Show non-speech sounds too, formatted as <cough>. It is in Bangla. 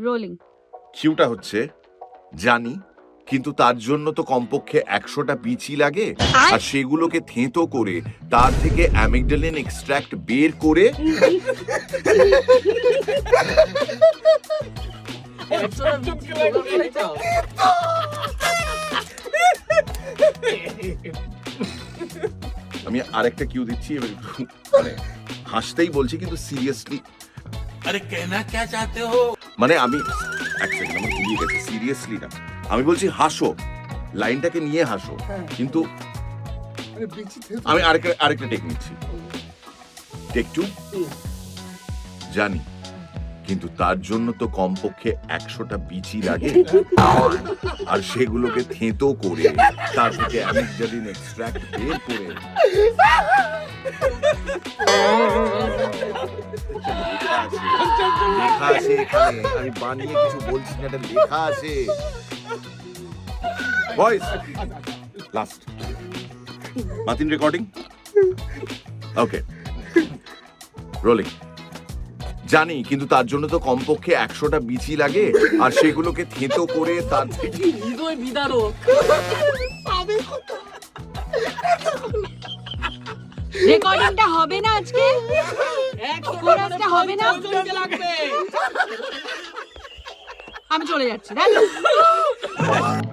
রোলিং কিউটা হচ্ছে জানি কিন্তু তার জন্য তো কমপক্ষে একশোটা পিচি লাগে। আর সেগুলোকে থেঁতো করে তার থেকে অ্যামিগডালিন এক্সট্রাক্ট বের করে। আমি আরেকটা কিউ দিচ্ছি এবার মানে হাসতেই বলছি কিন্তু সিরিয়াসলি আরে কেনা কে চাতে হো? মানে আমি এক সেকেন্ড আমার ভুলিয়ে গেছে সিরিয়াসলি না। আমি বলছি হাসো। লাইনটাকে নিয়ে হাসো। কিন্তু আরে বিচি থেকে। আমি আরেকটা আরেকটা টেক নিচ্ছি। টেক টু জানি। কিন্তু তার জন্য তো কমপক্ষে একশোটা বিচি লাগে। <laughs> আর সেগুলোকে থেঁতো করে তার থেকে অ্যামিগডালিন এক্সট্রাক্ট বের করে <laughs> লেখা আছে এখানে। আমি বানিয়ে কিছু বলছি না এটা লেখা আছে। ভয়েস লাস্ট মাতিন রেকর্ডিং ওকে রোলিং জানি কিন্তু তার জন্য তো কমপক্ষে একশোটা বিচি লাগে আর সেগুলোকে থেঁতো করে তার থেকে হৃদয় বিদারক। রেকর্ডিংটা হবে না আজকে? হবে না? আমি চলে যাচ্ছি <laughs>